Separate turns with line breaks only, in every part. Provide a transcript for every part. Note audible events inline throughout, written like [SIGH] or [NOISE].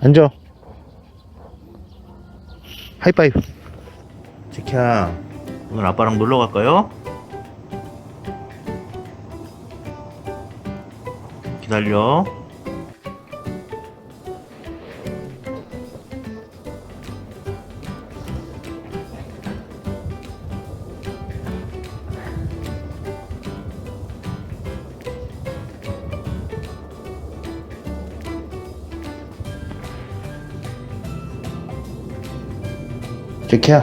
앉아. 하이파이브. 지키야, 오늘 아빠랑 놀러 갈까요? 기다려. 지키야.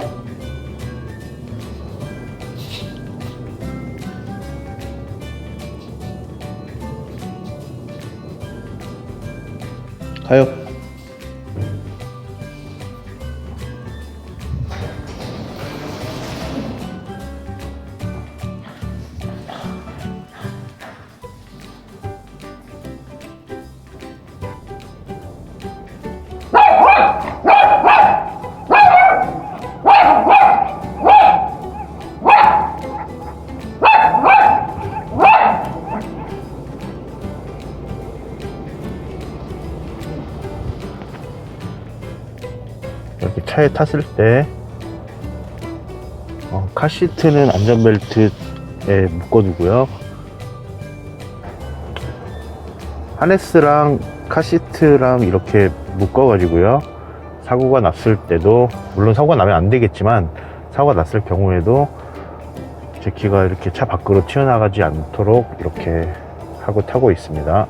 가요. 차에 탔을 때 어, 카시트는 안전벨트에 묶어두고요. 하네스랑 카시트랑 이렇게 묶어 가지고요. 사고가 났을 때도 물론 사고가 나면 안 되겠지만 사고가 났을 경우에도 제 키가 이렇게 차 밖으로 튀어나가지 않도록 이렇게 하고 타고 있습니다.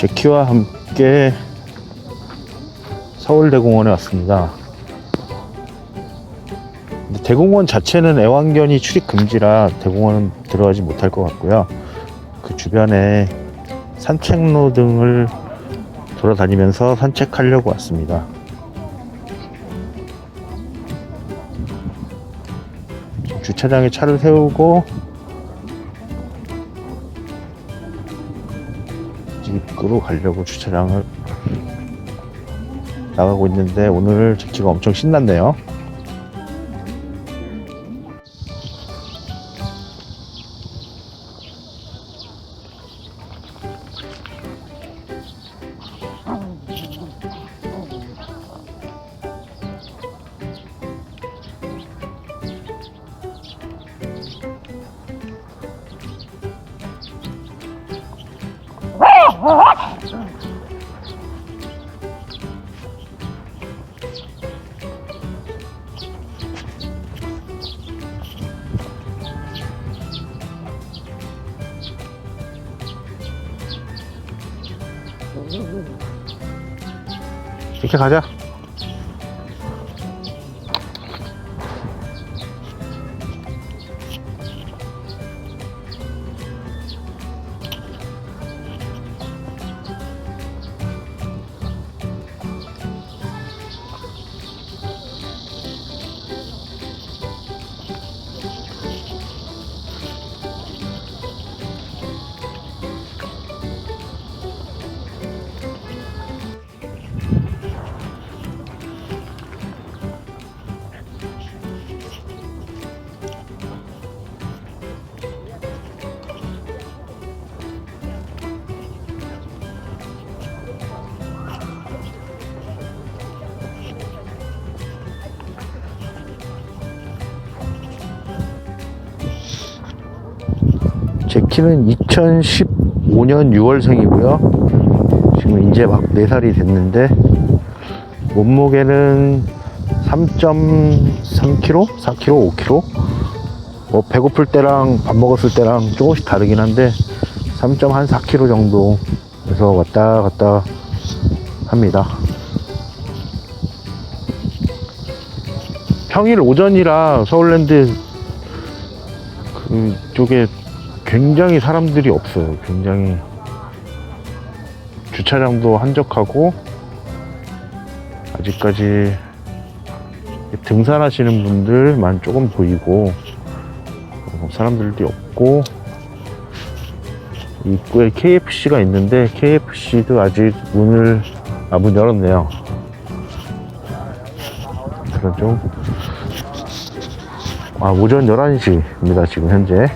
제키와 함께 서울대공원에 왔습니다. 대공원 자체는 애완견이 출입 금지라 대공원은 들어가지 못할 것 같고요. 그 주변에 산책로 등을 돌아다니면서 산책하려고 왔습니다. 주차장에 차를 세우고 집으로 가려고 주차장을 나가고 있는데 오늘 제키가 엄청 신났네요. 이렇게 가자. 제 키는 2015년 6월생이고요. 지금 이제 막 4살이 됐는데, 몸무게는 3.3kg? 4kg? 5kg? 뭐, 배고플 때랑 밥 먹었을 때랑 조금씩 다르긴 한데, 3.4kg 정도에서 왔다 갔다 합니다. 평일 오전이라 서울랜드 그쪽에 굉장히 사람들이 없어요. 굉장히 주차장도 한적하고 아직까지 등산하시는 분들만 조금 보이고 어, 사람들이 없고 입구에 KFC가 있는데 KFC도 아직 문을 아 문 열었네요. 그래서 좀 아, 오전 11시입니다, 지금 현재.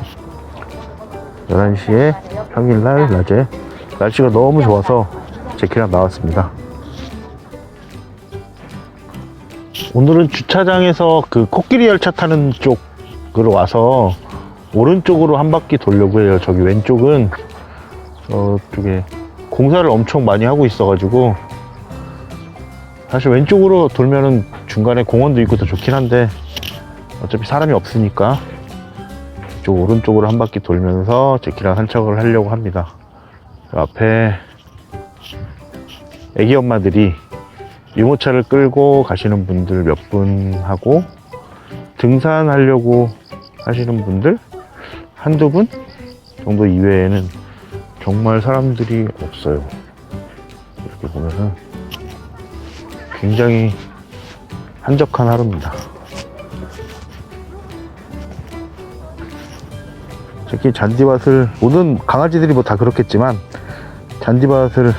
11시에 평일날 낮에 날씨가 너무 좋아서 제키랑 나왔습니다. 오늘은 주차장에서 그 코끼리 열차 타는 쪽으로 와서 오른쪽으로 한 바퀴 돌려고 해요. 저기 왼쪽은 저쪽에 공사를 엄청 많이 하고 있어 가지고 사실 왼쪽으로 돌면은 중간에 공원도 있고 더 좋긴 한데 어차피 사람이 없으니까 이쪽 오른쪽으로 한 바퀴 돌면서 제키랑 산책을 하려고 합니다. 그 앞에 애기 엄마들이 유모차를 끌고 가시는 분들 몇 분 하고 등산하려고 하시는 분들 한두 분 정도 이외에는 정말 사람들이 없어요. 이렇게 보면은 굉장히 한적한 하루입니다. 특히 잔디밭을 모든 강아지들이 뭐 다 그렇겠지만 잔디밭을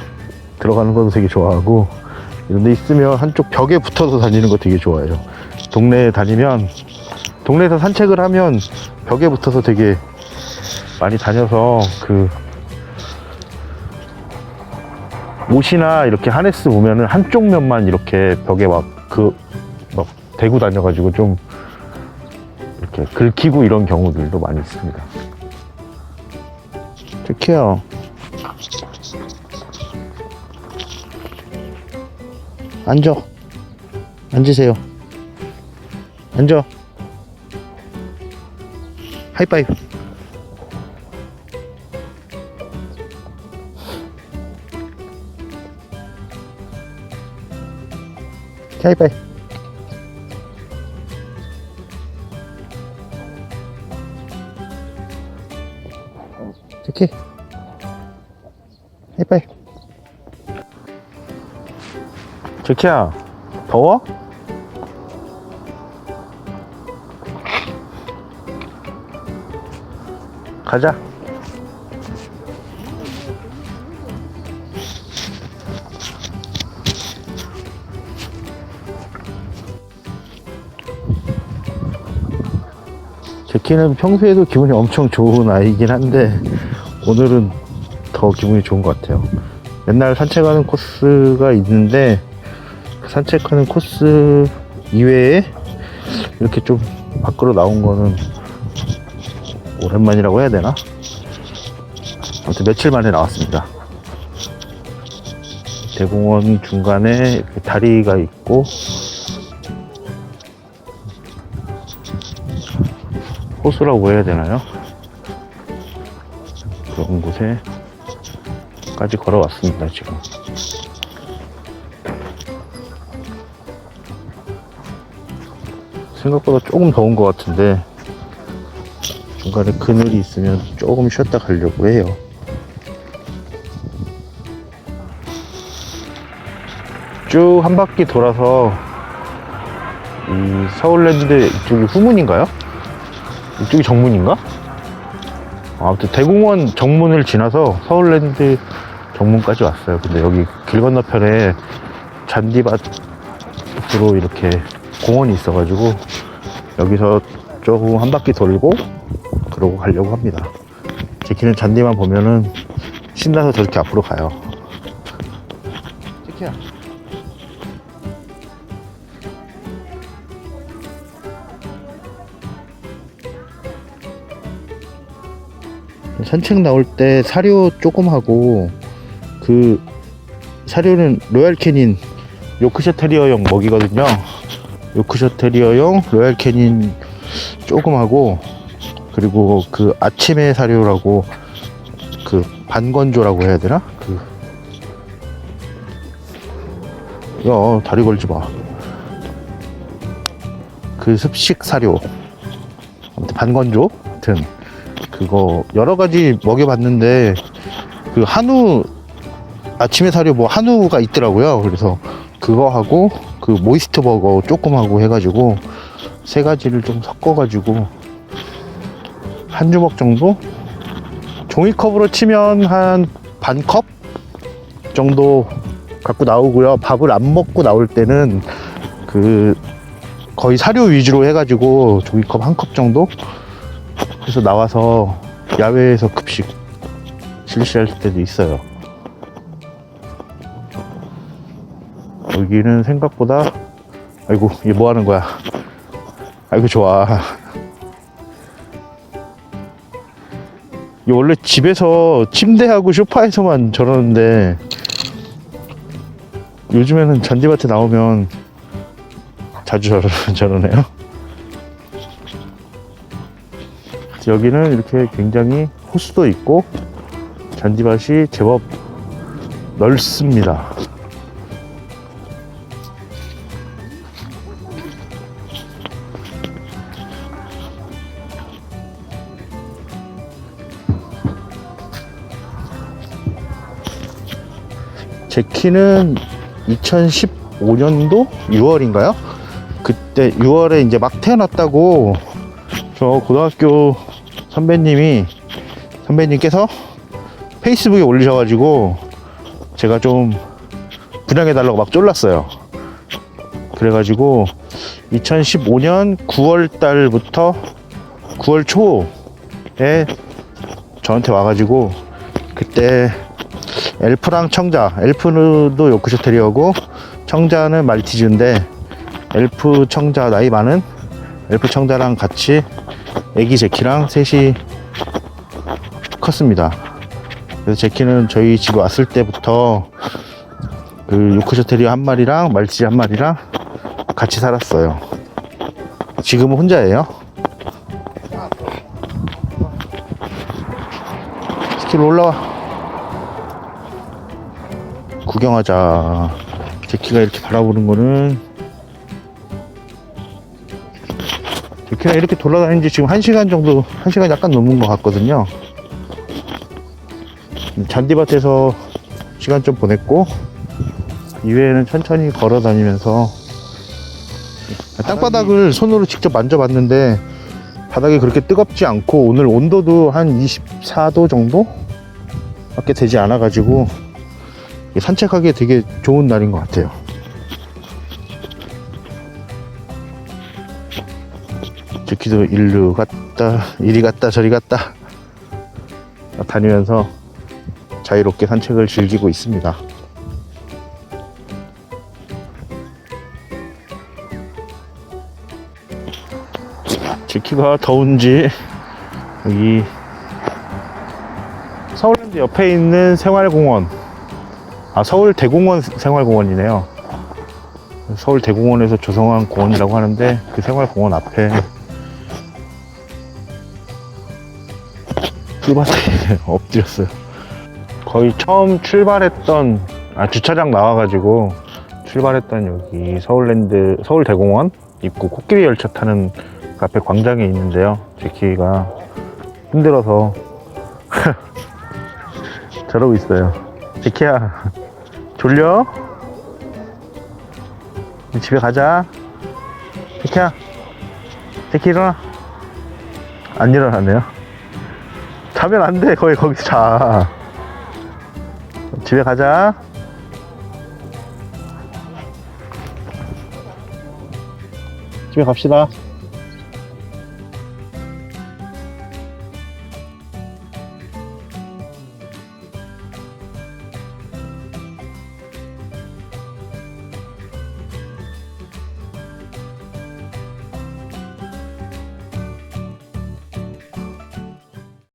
들어가는 것도 되게 좋아하고 이런 데 있으면 한쪽 벽에 붙어서 다니는 거 되게 좋아해요. 동네에 다니면 동네에서 산책을 하면 벽에 붙어서 되게 많이 다녀서 그 옷이나 이렇게 하네스 보면은 한쪽 면만 이렇게 벽에 막 그막 대고 다녀가지고 좀 이렇게 긁히고 이런 경우들도 많이 있습니다. 특히요. 앉아. 앉으세요. 앉아. 하이파이브. 하이파이브. 특히. 하이파이브. 제키야, 더워? 가자. 제키는 평소에도 기분이 엄청 좋은 아이긴 한데 오늘은 더 기분이 좋은 것 같아요. 맨날 산책하는 코스가 있는데 그 산책하는 코스 이외에 이렇게 좀 밖으로 나온 거는 오랜만이라고 해야 되나? 아무튼 며칠 만에 나왔습니다. 대공원 중간에 다리가 있고 호수라고 해야 되나요? 그런 곳에 까지 걸어왔습니다, 지금. 생각보다 조금 더운 것 같은데 중간에 그늘이 있으면 조금 쉬었다 가려고 해요. 쭉 한 바퀴 돌아서 이 서울랜드 이쪽이 후문인가요? 이쪽이 정문인가? 아무튼 대공원 정문을 지나서 서울랜드 정문까지 왔어요. 근데 여기 길 건너편에 잔디밭으로 이렇게 공원이 있어가지고 여기서 조금 한 바퀴 돌고 그러고 가려고 합니다. 제키는 잔디만 보면은 신나서 저렇게 앞으로 가요. 산책 나올 때 사료 조금 하고 그 사료는 로얄 캐닌 요크셔 테리어용 먹이거든요. 요크셔 테리어용 로얄 캐닌 조금 하고 그리고 그 아침에 사료라고 그 반건조라고 해야 되나? 그 야, 다리 걸지 마. 그 습식 사료 아무튼 반건조 같은 그거 여러 가지 먹여봤는데 그 한우 아침에 사료 뭐 한우가 있더라고요. 그래서 그거 하고 그 모이스트 버거 조금 하고 해가지고 세 가지를 좀 섞어가지고 한 주먹 정도? 종이컵으로 치면 한 반 컵 정도 갖고 나오고요. 밥을 안 먹고 나올 때는 그 거의 사료 위주로 해가지고 종이컵 한 컵 정도 그래서 나와서 야외에서 급식 실시할 때도 있어요. 여기는 생각보다 아이고 이게 뭐 하는 거야? 아이고 좋아. 이 원래 집에서 침대하고 소파에서만 저러는데 요즘에는 잔디밭에 나오면 자주 저러, 저러네요. 여기는 이렇게 굉장히 호수도 있고 잔디밭이 제법 넓습니다. 제 키는 2015년도 6월인가요? 그때 6월에 이제 막 태어났다고 저 고등학교 선배님이 선배님께서 페이스북에 올리셔가지고 제가 좀 분양해달라고 막 쫄랐어요. 그래가지고 2015년 9월 달부터 9월 초에 저한테 와가지고 그때 엘프랑 청자, 엘프도 요크셔 테리어고 청자는 말티즈인데 엘프 청자 나이 많은 엘프 청자랑 같이 애기 제키랑 셋이 컸습니다. 그래서 제키는 저희 집에 왔을 때부터 그 요크셔 테리어 한 마리랑 말티즈 한 마리랑 같이 살았어요. 지금은 혼자예요. 스킬 올라와. 구경하자. 제키가 이렇게 바라보는 거는 제키가 이렇게 돌아다닌 지 지금 1시간 정도, 1시간 약간 넘은 것 같거든요. 잔디밭에서 시간 좀 보냈고, 이외에는 천천히 걸어 다니면서 땅바닥을 손으로 직접 만져봤는데 바닥이 그렇게 뜨겁지 않고 오늘 온도도 한 24도 정도? 밖에 되지 않아 가지고 산책하기에 되게 좋은 날인 것 같아요. 제키도 일로 갔다, 이리 갔다, 저리 갔다 다니면서 자유롭게 산책을 즐기고 있습니다. 제키가 더운지 여기 서울랜드 옆에 있는 생활공원 아 서울 대공원 생활공원이네요. 서울 대공원에서 조성한 공원이라고 하는데 그 생활공원 앞에 풀밭에 [LAUGHS] 엎드렸어요. 거의 처음 출발했던 아 주차장 나와가지고 출발했던 여기 서울랜드 서울 대공원 입구 코끼리 열차 타는 그 앞에 광장에 있는데요. 제키가 힘들어서 [LAUGHS] 저러고 있어요. 제키야 졸려? 집에 가자. 제키야. 제키 일어나. 안 일어나네요. 자면 안 돼. 거기, 거기서 자. 집에 가자. 집에 갑시다.